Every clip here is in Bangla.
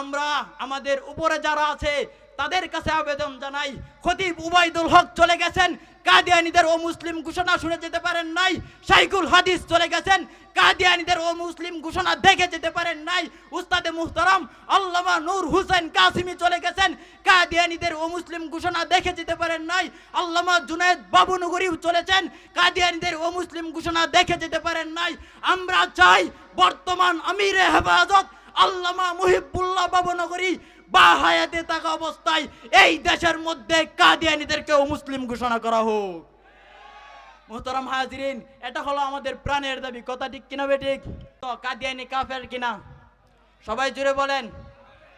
আমরা, আমাদের উপরে যারা আছে, তাদের কাছে আবেদন জানাই। খতিব উবাইদুল হক চলে গেছেন। কাদিয়ানিদের ও মুসলিম ঘোষণা শুনে যেতে পারেন নাই। সাইকুল হাদিস চলে গেছেন। কাদিয়ানিদের ও মুসলিম ঘোষণা দেখে যেতে পারেন নাই। উস্তাদে মুহতারাম আল্লামা নূর হুসেন কাসিমি চলে গেছেন। কাদিয়ানিদের ও মুসলিম ঘোষণা দেখে যেতে পারেন নাই। আল্লামা জুনায়েদ বাবুনগরীও চলেছেন। কাদিয়ানিদের ও মুসলিম ঘোষণা দেখে যেতে পারেন নাই। আমরা চাই বর্তমান আমিরে হেফাজত আল্লামা মুহিবুল্লাহ বাবনগরী বা হায়াতে থাকা অবস্থায় এই দেশের মধ্যে কাদিয়ানিদেরকেও মুসলিম ঘোষণা করা হোক। মোহতরম হাজিরিন, এটা হলো আমাদের প্রাণের দাবি। কথা ঠিক কিনা বেঠিক তো কাদিয়ানি কাফের কিনা? সবাই জুড়ে বলেন।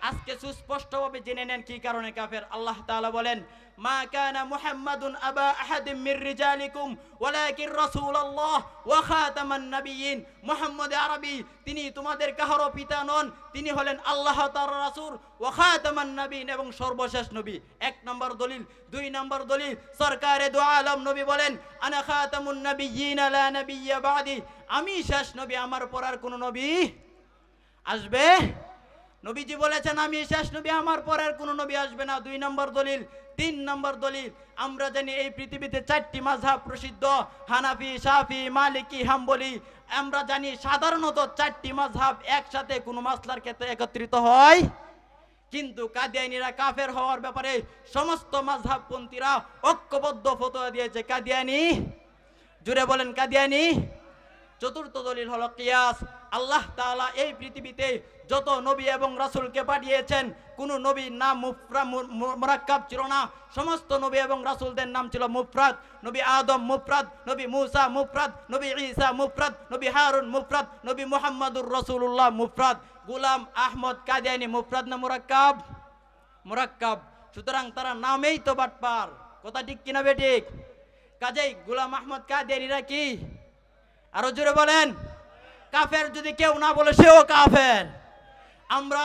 আজকে সুস্পষ্টভাবে জেনে নেন কি কারণে কাফের। আল্লাহ তাআলা বলেন, মা কানা মুহাম্মাদুন আবা আহাদিম মির রিজালিকুম, ওয়ালাকিন রাসূলুল্লাহ ওয়া খাতামান নাবিয়িন মুহাম্মদ আরবি, তিনি তোমাদের কাহারও পিতা নন, তিনি হলেন আল্লাহ তাআলার রাসূল, ওয়া খাতামান নাবিয়িন এবং সর্বশেষ নবী। এক নম্বর দলিল। দুই নম্বর দলিল, সরকারে দু আলম নবী বলেন, আনা খাতামুন নাবিয়িন লা নাবিয়্যা বাদি। আমি শেষ নবী, আমার পর আর কোনো নবী আসবে নবীজি বলেছেন, আমি শেষ নবী, আমার পরের কোনো নবী আসবে না। দুই নম্বর দলিল, তিন নম্বর দলিল, আমরা জানি এই পৃথিবীতে চারটি মাঝহাব প্রসিদ্ধ, হানাফি সাফি মালিকি, হাম্বলি। আমরা জানি সাধারণত চারটি মাঝহাব একসাথে কোনো মাসলার ক্ষেত্রে একত্রিত হয়। কিন্তু কাদিয়ানিরা কাফের হওয়ার ব্যাপারে সমস্ত মাঝহাবপন্থীরা ঐক্যবদ্ধ ফতোয়া দিয়েছে। কাদিয়ানি জুড়ে বলেন কাদিয়ানি। চতুর্থ দলিল হলো কিয়াস। আল্লাহ তাআলা এই পৃথিবীতে যত নবী এবং রাসূলকে পাঠিয়েছেন, কোন নবীর নাম মুফরা, মু- মু- ছিল না। সমস্ত নবী এবং রাসূলদের নাম ছিল মুফরাদ। নবী আদম মুফরাদ, নবী মুসা মুফরাদ, নবী ঈসা মুফরাদ, নবী হারুন মুফরাদ, নবী মোহাম্মদুর রাসূলুল্লাহ মুফরাদ। গুলাম আহমদ কাদিয়ানি মুফরাদ না মুরাক্কাব? মুরাক্কাব। সুতরাং তারা নামেই তো বাটপার। কথা ঠিক কিনা বেঠিক কাজেই গুলাম আহমদ কাদিয়ানিরা কি? আরও জোরে বলেন। কাফের যদি কেউ না বলে সেও কাফের। আমরা